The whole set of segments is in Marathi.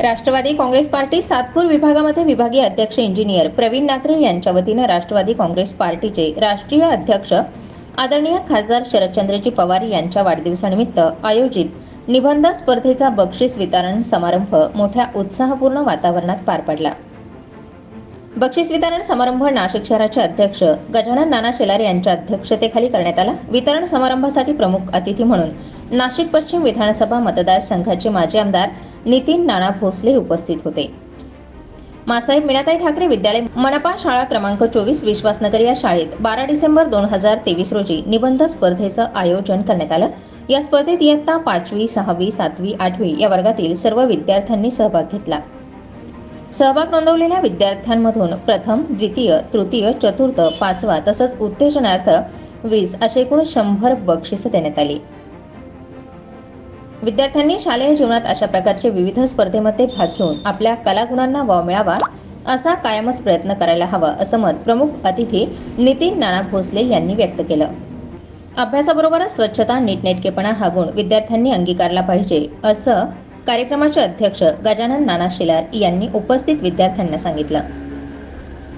राष्ट्रवादी काँग्रेस पार्टी सातपूर विभागामध्ये विभागीय अध्यक्ष इंजिनियर प्रवीण नाकरे यांच्या वतीनं राष्ट्रवादी काँग्रेस पार्टीचे राष्ट्रीय अध्यक्ष आदरणीय खासदार शरदचंद्रजी पवार यांच्या वाढदिवसानिमित्त आयोजित निबंध स्पर्धेचा बक्षीस वितरण समारंभ मोठ्या उत्साहपूर्ण वातावरणात पार पडला. बक्षीस वितरण समारंभ नाशिक शहराचे अध्यक्ष गजानन नाना शेलार यांच्या अध्यक्षतेखाली करण्यात आला. वितरण समारंभासाठी प्रमुख अतिथी म्हणून नाशिक पश्चिम विधानसभा मतदारसंघाचे माजी आमदार नितीन नाना भोसले उपस्थित होते. मासाहेब मीनाताई ठाकरे विद्यालय मनपा शाळा क्रमांक चोवीस विश्वासनगर या शाळेत बारा डिसेंबर दोन हजार तेवीस रोजी निबंध स्पर्धेचं आयोजन करण्यात आलं. या स्पर्धेत इयत्ता पाचवी सहावी सातवी आठवी या वर्गातील सर्व विद्यार्थ्यांनी सहभाग घेतला. सहभाग नोंदवलेल्या विद्यार्थ्यांमधून प्रथम द्वितीय तृतीय चतुर्थ पाचवा तसंच उत्तेजनार्थ वीस असे एकूण शंभर बक्षिसं देण्यात आली. विद्यार्थ्यांनी शालेय जीवनात अशा प्रकारचे विविध स्पर्धेमध्ये भाग घेऊन आपल्या कलागुणांना वाव मिळावा असा कायमच प्रयत्न करायला हवा असं मत प्रमुख अतिथी नितीन नाना भोसले यांनी व्यक्त केलं. अभ्यासाबरोबरच स्वच्छता नीटनेटकेपणा हा गुण विद्यार्थ्यांनी अंगीकारला पाहिजे असं कार्यक्रमाचे अध्यक्ष गजानन नाना शेलार यांनी उपस्थित विद्यार्थ्यांना सांगितलं.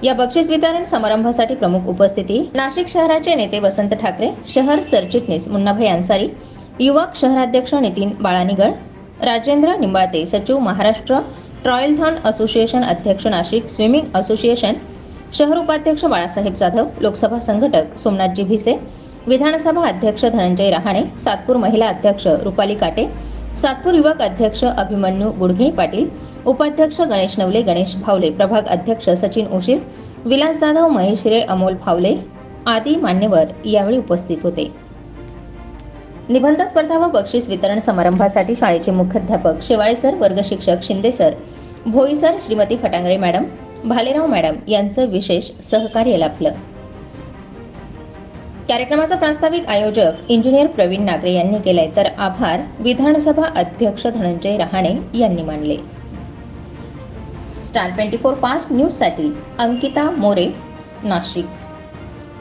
या बक्षीस वितरण समारंभासाठी प्रमुख उपस्थिती नाशिक शहराचे नेते वसंत ठाकरे शहर सरचिटणीस मुन्नाभाई अन्सारी युवक शहराध्यक्ष नितीन बाळानिगड राजेंद्र निंबाळते सचिव महाराष्ट्र ट्रॉयलथॉन असोसिएशन अध्यक्ष नाशिक स्विमिंग असोसिएशन शहर उपाध्यक्ष बाळासाहेब जाधव लोकसभा संघटक सोमनाथजी भिसे विधानसभा अध्यक्ष धनंजय रहाणे सातपूर महिला अध्यक्ष रुपाली काटे सातपूर युवक अध्यक्ष अभिमन्यू गुडघे पाटील उपाध्यक्ष गणेश नवले गणेश भावले प्रभाग अध्यक्ष सचिन उशीर विलास जाधव महेश रे अमोल फावले आदी मान्यवर यावेळी उपस्थित होते. निबंध स्पर्धा व बक्षीस वितरण समारंभासाठी शाळेचे मुख्याध्यापक शेवाळे सर वर्ग शिक्षक Shinde sir Bhoi sir Shrimati Fatangare madam Bhalerao madam यांचं विशेष सहकार्य लाभलं. कार्यक्रमाचा प्रास्ताविक आयोजक इंजिनियर प्रवीण नागरे यांनी केले तर आभार. विधानसभा अध्यक्ष धनंजय रहाणे यांनी मानले. स्टार ट्वेंटी फोर पाच न्यूजसाठी अंकिता मोरे नाशिक.